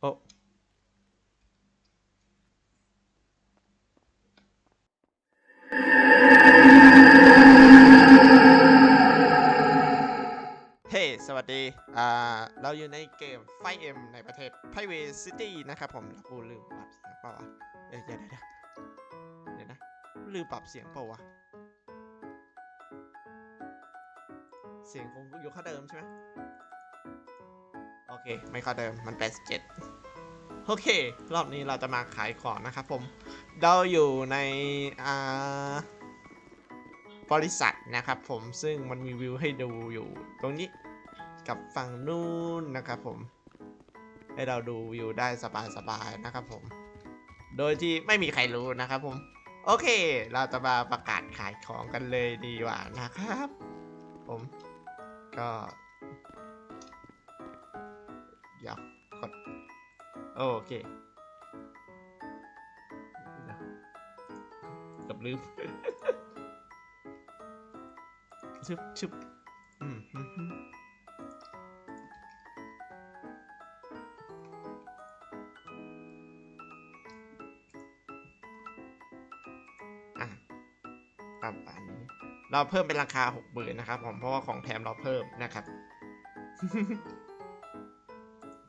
โอ้เฮ้สวัสดี อ่า เราอยู่ในเกมไฟเอ็มในประเทศไพเวซิตี้นะครับผมแล้วกูลืมปรับเสียงเปล่าวะ เอ้ยเดี๋ยวเดี๋ยวเดี๋ยวนะ ลืมปรับเสียงเปล่าวะ เสียงคงอยู่ค่าเดิมใช่ไหม อเคไม่ค่าเดิมมัน 87 โอเค รอบนี้เราจะมาขายของนะครับผม เราอยู่ในอ่าบริษัทนะครับผมซึ่งมันมีวิวให้ดูอยู่ตรงนี้กับฝั่งนู้นนะครับผม ให้เราดูวิวได้สบายๆนะครับผม โดยที่ไม่มีใครรู้นะครับผม โอเค เราจะมาประกาศขายของกันเลยดีกว่านะครับ ผมก็ ดี๋ยวกดโอเคเกับลืมชึบชึบอืมฮึฮึอะประมาณนี้เราเพิ่มเป็นราคาหกหมื่นนะครับผมเพราะว่าของแถมเราเพิ่มนะครับ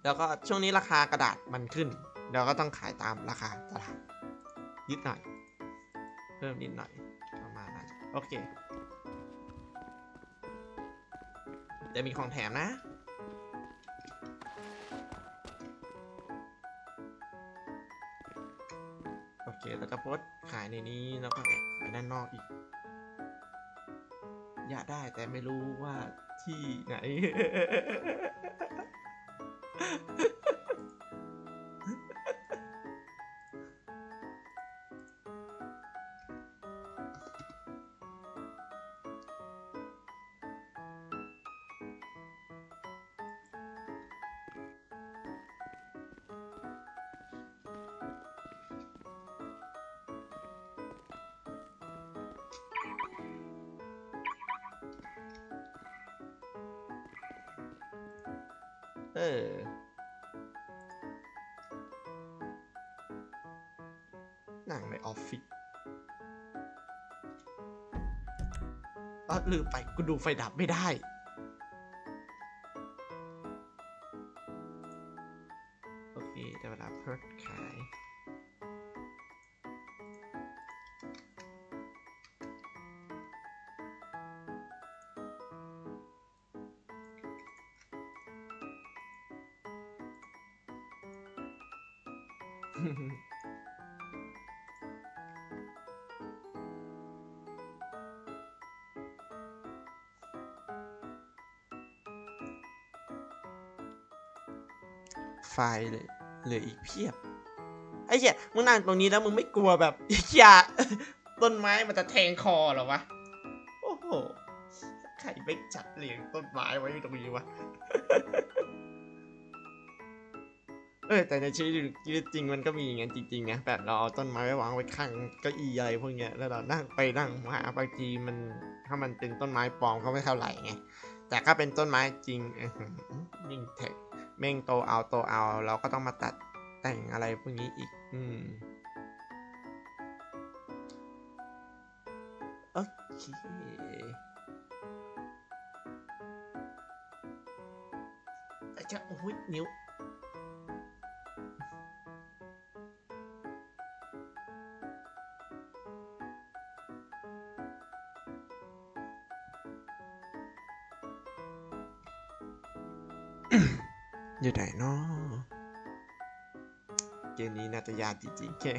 แล้วก็ช่วงนี้ราคากระดาษมันขึ้น เราก็ต้องขายตามราคาตลาดนิดหน่อย เพิ่มนิดหน่อยประมาณนั้นโอเคจะมีของแถมนะโอเคแล้วก็โพสขายในนี้แล้วก็ขายด้านนอกอีก อยากได้แต่ไม่รู้ว่าที่ไหน เออนั่งในออฟฟิศเออลืมไปกูดูไฟดับไม่ได้ ไฟล์เลือเหลืออีกเพียบ ไอ้เหี้ยมึงนั่งตรงนี้แล้วมึงไม่กลัวแบบอย่าต้นไม้มันจะแทงคอหรอวะ โอ้โห ใครไปจัดเลี้ยงต้นไม้ไว้ตรงนี้วะ เออแต่ในชีวิตชีวิตจริงมันก็มีอย่างนั้นจริงๆนะแบบเราเอาต้นไม้ไว้วางไว้ข้างเก้าอี้อะไรพวกเนี้ยแล้วเรานั่งไปนั่งมาบางทีมันถ้ามันเป็นต้นไม้ปลอมก็ไม่เท่าไหร่ไง แต่ถ้าเป็นต้นไม้จริงยิ่งเทคเม่งโตเอาโตเอา เราก็ต้องมาตัดแต่งอะไรพวกนี้อีก อืมโอเคจจะโอ้ยนิ้ว อยู่ไหนเนาะเกมนี้น่าจะยากจริงๆแค่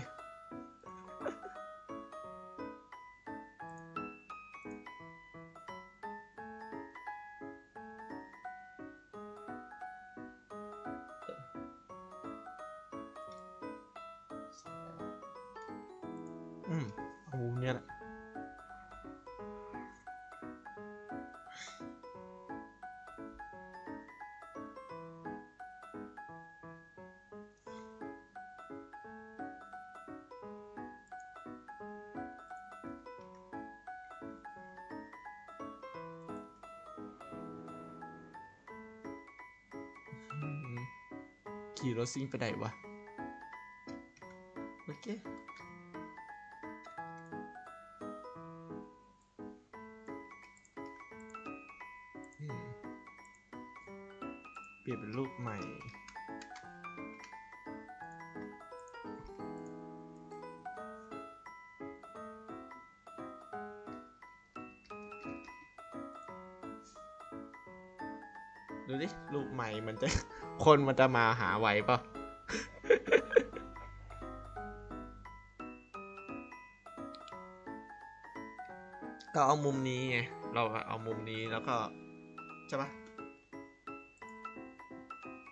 ขี่รถซิ่งไปไหนวะ โอเค ดูดิรูปใหม่มันจะ คนมันจะมาหาไหวปะก็เอามุมนี้ไง เราเอามุมนี้แล้วก็ ใช่ปะ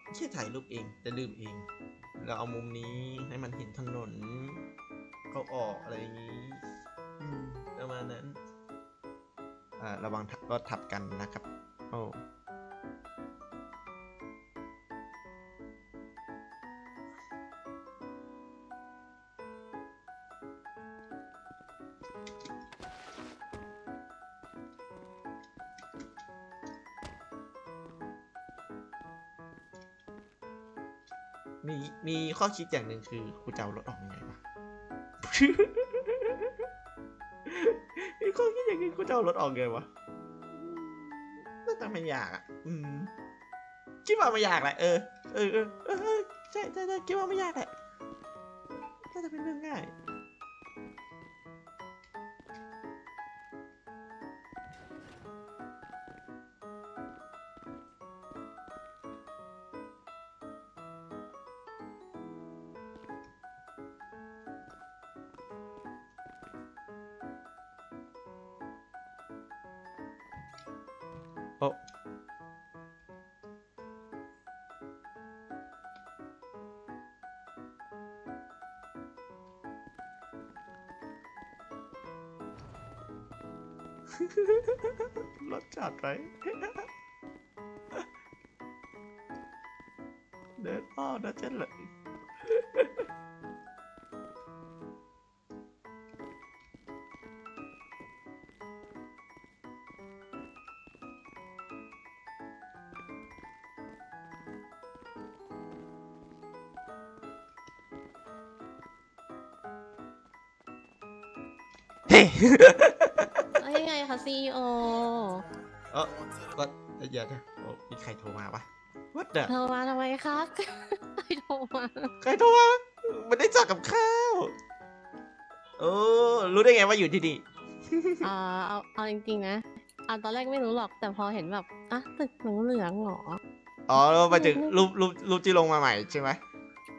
ไม่ใช่ถ่ายรูปเองแต่ลืมเอง เราเอามุมนี้ให้มันเห็นถนน เขาออกอะไรอย่างนี้อืมประมาณนั้น อ่า ระวังทับรถทับกันนะครับ โอ้ ข้อคิดอย่างหนึ่งคือกูจะเอารถออกยังไงวะมีข้อคิดอย่างหนึงกูจะเอารถออกยังไงวะน่าจะไม่ยากอะ อืมคิดว่าไม่ยากแหละเออเออเออเออเออใช่ใช่ใช่คิดว่าไม่ยากแหละน่าจะเป็นเรื่องง่าย รถจอดไว้เดินอ้อนะเช่นเลยเฮ้ ไงคะซีโอเออวัดเดี๋ยวนะโอ้มีใครโทรมาปะวัดเดโทรมาทำไมคะใครโทรมาใครโทรมามันได้จักกับข้าวโอ้รู้ได้ไงว่าอยู่ที่นี่อ่าเอาเอาจริงๆนะอ่าตอนแรกไม่รู้หรอกแต่พอเห็นแบบอะตึกเหลืองๆเหรออ๋อแล้วไปถึงรูปรูปรูปที่ลงมาใหม่ใช่ไหม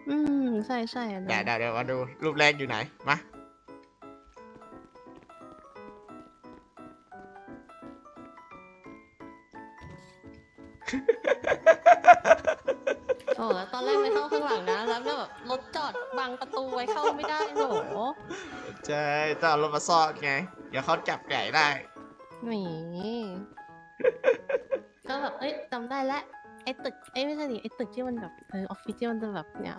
อืมใช่ใช่อันเดี๋ยนั้วนเดี๋ยวเดี๋ยวมาดูรูปแรกอยู่ไหนมา หลังนะ แล้วก็แบบรถจอดบังประตูไว้เข้าไม่ได้โหใช่ต้องเอารถมาซ่อนไง เดี๋ยวเขาจับใหญ่ได้ หนีก็แบบเอ้ยจำได้แล้วไอ้ตึกไอ้ยไม่ใช่ดิไอ้ตึกที่มันแบบเออออฟฟิศที่มันจะแบบเนี่ย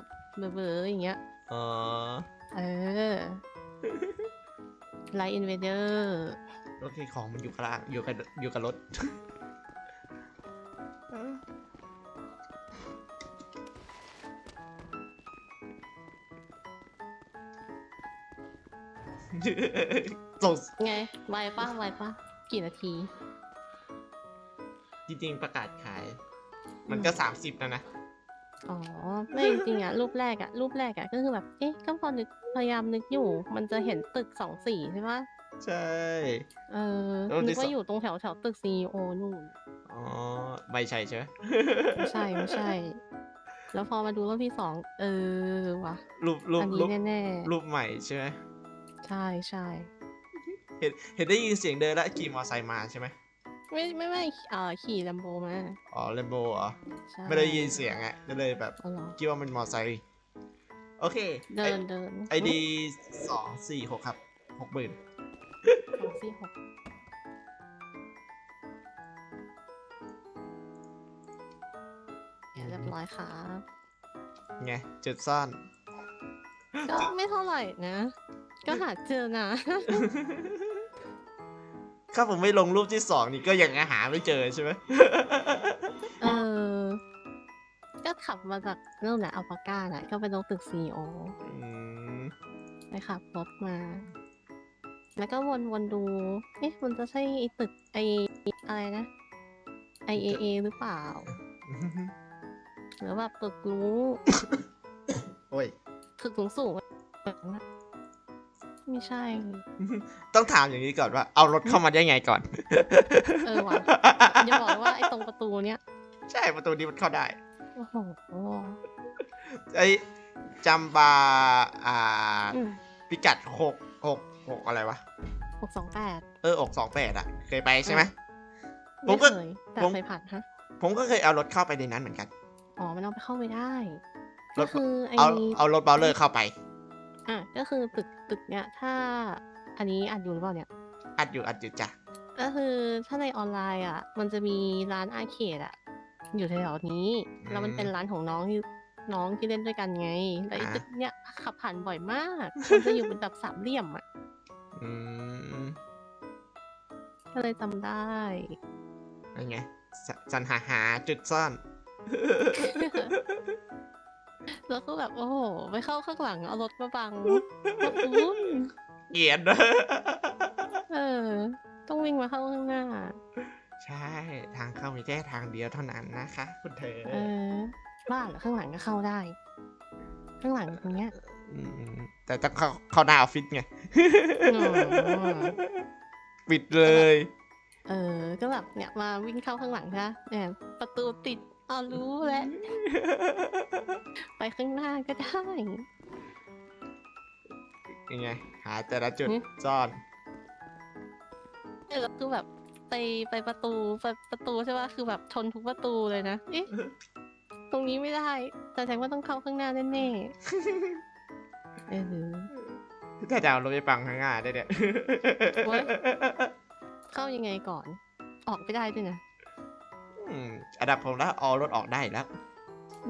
เบอร์ๆอย่างเงี้ย อ๋อ เออไลท์อินเวเดอร์โอเคของมันอยู่ข้างล่างอยู่กับอยู่กับรถ ส่งไงไวปะไวปะกี่นาที จริงๆประกาศขาย มันก็สามสิบแล้วนะ อ๋อ ไม่จริงๆอะรูปแรกอะรูปแรกอะก็คือแบบ เอ๊ะ ก็พอนึกพยายามนึกอยู่ มันจะเห็นตึกสองสี่ใช่ปะใช่ เออรูปที่นึกว่าสองอยู่ตรงแถวแถวตึกซีโอนู่น อ๋อ ไม่ใช่ใช่ไหมไม่ใช่ไม่ใช่ แล้วพอมาดูรูปที่สอง เออว่ะรูปรูปอันรูนี้ปแน่รูปใหม่ใช่ไหมๆ ใช่ใช่เห็นเห็นได้ยินเสียงเดินแล้วขี่มอไซค์มาใช่ไหมไม่ไม่ไม่เอ่อขี่ลัมโบมาอ๋อเลมโบเหรอใช่ไม่ได้ยินเสียงอะก็เลยแบบอ๋อเหรอคิดว่ามันมอไซค์โอเคเดินเดินไอดีสองสี่หกครับหกหมื่นสองสี่หกเรียบร้อยครับไงจุดซ่อน ก็ไม่เท่าไหร่นะ ก็หาเจอนะ ถ้าผมไม่ลงรูปที่สองนี่ก็ยังหาไม่เจอใช่ไหม เออ ก็ก็ขับมาจากนู่นแหละอัลปาก้าแหละก็ไปลงตึกซีโออืมไปขับรถมา แล้วก็วนวนๆดูเอ๊ะมันจะใช่ไอ้ตึกไออะไรนะ IAA หรือเปล่า หรือแบบตึกรู้โอ้ย ตึกสูงสูงๆแบบนั้นอะ ไม่ใช่ ต้องถามอย่างนี้ก่อนว่า เอารถเข้ามาได้ไงก่อน เออว่ะอย่าบอกว่าไอ้ตรงประตูเนี้ย ใช่ประตูนี้มันเข้าได้ โอ้โห ไอ้จำบา อ่า อืมพิกัดหกหกหกอะไรวะ หกสองแปดเอออกสองแปดอะเคยไปใช่ไหมผไม่มก็เคยแต่ผม เคยผ่านฮะ ผมก็เคยเอารถเข้าไปในนั้นเหมือนกัน อ๋อ มันเอาไปเข้าไปได้รก็ถคือไอ้เอาเอารถเบลเลอร์เข้าไป อะก็คือตึกตึกเนี้ยถ้าอันนี้อัดอยู่หรือเปล่าเนี่ย อัดอยู่อัดอยู่จ้ะก็คือถ้าในออนไลน์อะ มันจะมีร้านอาร์เคดอะ อยู่แถวๆนี้ แล้วมันเป็นร้านของน้องที่น้องที่เล่นด้วยกันไงแล้วไอ้ตึกเนี้ยขับผ่านบ่อยมากมันจะอยู่เป็นแบบสามเหลี่ยมอะอืมก็เลยจำได้เป็นไงสสันหาหาจุดซ่อน แล้วก็แบบโอ้โหไปเข้าข้างหลังเอารถมาบังอุ้ยเกลียดเออ ต้องวิ่งมาเข้าข้างหน้า ใช่ ทางเข้ามีแค่ทางเดียวเท่านั้นนะคะ คุณเธอ เออ บ้านเหรอข้างหลังก็เข้าได้ ข้างหลังตรงเนี้ยมแต่ต้องเข้าเข้าหน้าออฟฟิศไงอ๋อปิดเลย เออ ก็แบบเนี่ยมาวิ่งเข้าข้างหลังนะเนี่ยประตูติด อ๋อรู้แล้วไปข้างหน้าก็ได้ ยังไง หาแต่ละจุดหึ ซ่อน เออแล้วคือแบบไปไปประตูไปประตูใช่ป่ะคือแบบชนทุกประตูเลยนะเอ๊ะตรงนี้ไม่ได้แต่แสดงว่าต้องเข้าข้างหน้าแน่ๆเออ ถ้าจะเอารถไปปังข้างหน้าได้เนี่ยโอ๊ย เข้ายังไงก่อน ออกไม่ได้ด้วยนะ อืมอันดับผมแล้วเอารถออกได้แล้ว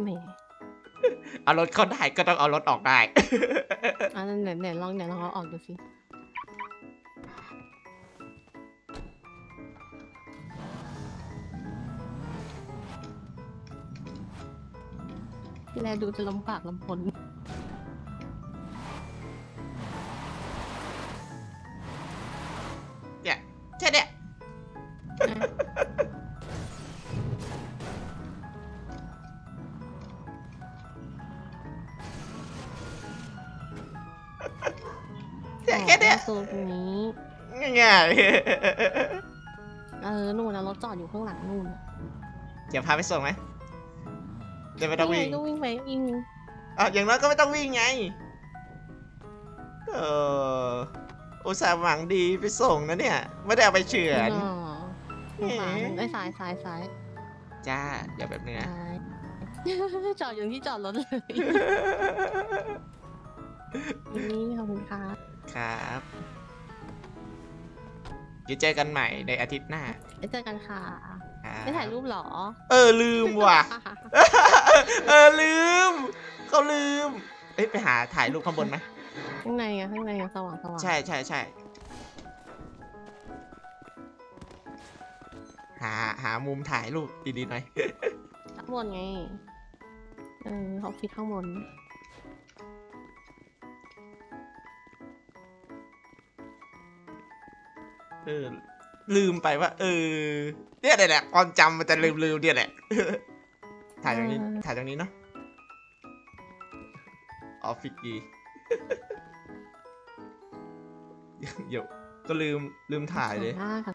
แหมเอารถเข้าได้ก็ต้องเอารถออกได้อะไหนไหนลองไหนลองเอาออกดูสิที่แรกดูจะลำบากลำพน เนี่ยแค่เนี้ยตัวตรงนี้ง่ายเออนู่นนะรถจอดอยู่ข้างหลังนู่นน่ะๆเดี๋ยวพาไปส่งไหมเดี๋ยวไม่ต้องวิ่งนี่ไก็วิ่งไปวิ่งอะอย่างน้อยก็ไม่ต้องวิ่งไง เอออุตส่าห์หวังดีไปส่งนะเนี่ย ไม่ได้เอาไปเฉือนอ๋อขวาไอ้ยซ้ายซ้ายซ้ายจ้าอย่าแบบนี้นะซ้ายจอดอยู่ที่จอดรถเลย นี่ขอบคุณค่ะ ครับเดี๋ยวเจอกันใหม่ในอาทิตย์หน้าไปเจอกันค่ะ ครับไม่ถ่ายรูปเหรอเออลืมว่ะ เออลืมเขาลืมเอ้ยไปหาถ่ายรูปข้างบนไหมข้างในอะข้างในอะสว่างสว่างใช่ใช่ใช่หาหามุมถ่ายรูปดีๆหน่อย ข้างบนไง เออออฟฟิศข้างบน เออ ลืมไปว่า เออ เนี่ยแหละความจำมันจะลืมลืมๆเนี่ยแหละ ถ่ายตรงนี้เออถ่ายตรงนี้เนาะ ออฟฟิศดีเดี๋ยวก็ลืมลืมถ่ายเลยสวมากค่ะ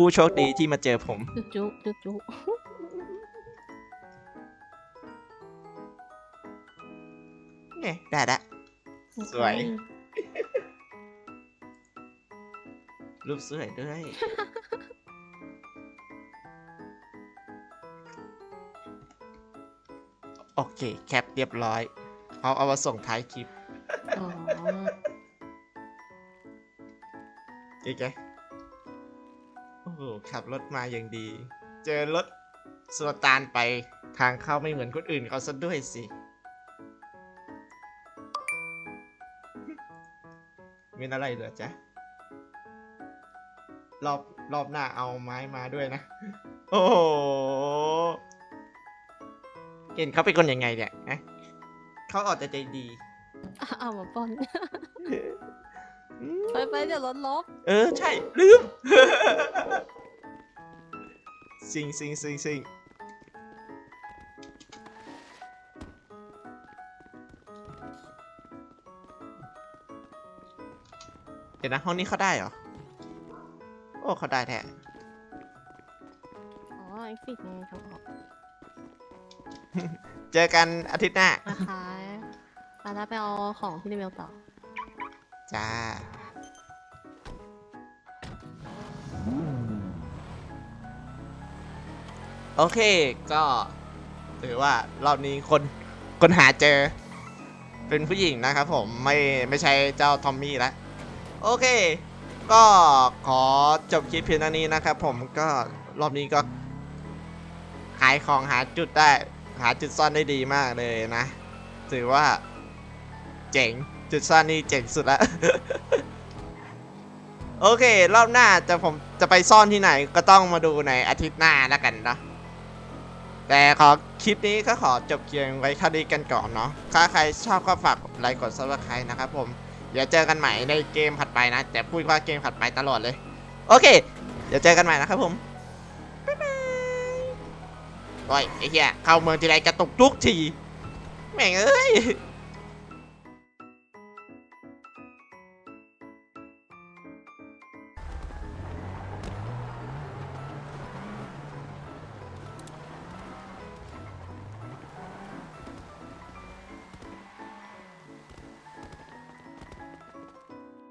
ผู้โชคดีที่มาเจอผม จุจุจุจุเนี่ยได้ละ สวย รูปสวยด้วย โอเค แคปเรียบร้อย เอาเอามาส่งท้ายคลิปอ๋ออีกไงโอ้โห ขับรถมาอย่างดี เจอรถสวตานไปทางเข้าไม่เหมือนคนอื่นเขาซะด้วยสิ มีอะไรเหลือจ๊ะ รอบรอบหน้าเอาไม้มาด้วยนะ โอ้โหเห็นเขาเป็นคนยังไงเนี่ยนะเขาออกจะใจดีอะเอามาปนอืมไปไปเดี๋ยวรถลบ เออ ใช่ ลืม สิงสิงสิงสิงเดี๋ยวนะห้องนี้เขาได้เหรอ โอ้เขาได้แท้อ๋อไอ้สิไงทางออกเจอกันอาทิตย์หน้านะคะไปแล้วไปเอาของที่เดเมลต่อ จ้า โอเคก็ถือว่ารอบนี้คนคนหาเจอ เป็นผู้หญิงนะครับผมไม่ไม่ใช่เจ้าทอมมี่แล้วโอเค ก็ขอจบคลิปเพียงเท่านี้นะครับผมก็รอบนี้ก็ หายของหาจุดได้ หาจุดซ่อนได้ดีมากเลยนะ ถือว่า เจ๋งจุดซ่อนนี่เจ๋งสุดละโอเค รอบหน้าจะผมจะไปซ่อนที่ไหนก็ต้องมาดูในอาทิตย์หน้าแล้วกันเนาะ แต่ขอคลิปนี้ก็ขอจบเพียงไว้แค่นี้กันก่อนเนาะถ้าใครชอบก็ฝากไลค์กดซับสไครต์นะครับผมเดี๋ยวเจอกันใหม่ในเกมถัดไปนะ แต่พูดว่าเกมถัดไปตลอดเลย โอเค เดี๋ยวเจอกันใหม่นะครับผมบ๊ายบายโอ้ยไอ้เหี้ยเข้าเมืองทีไรกระตุกทุกทีแม่งเอ้ย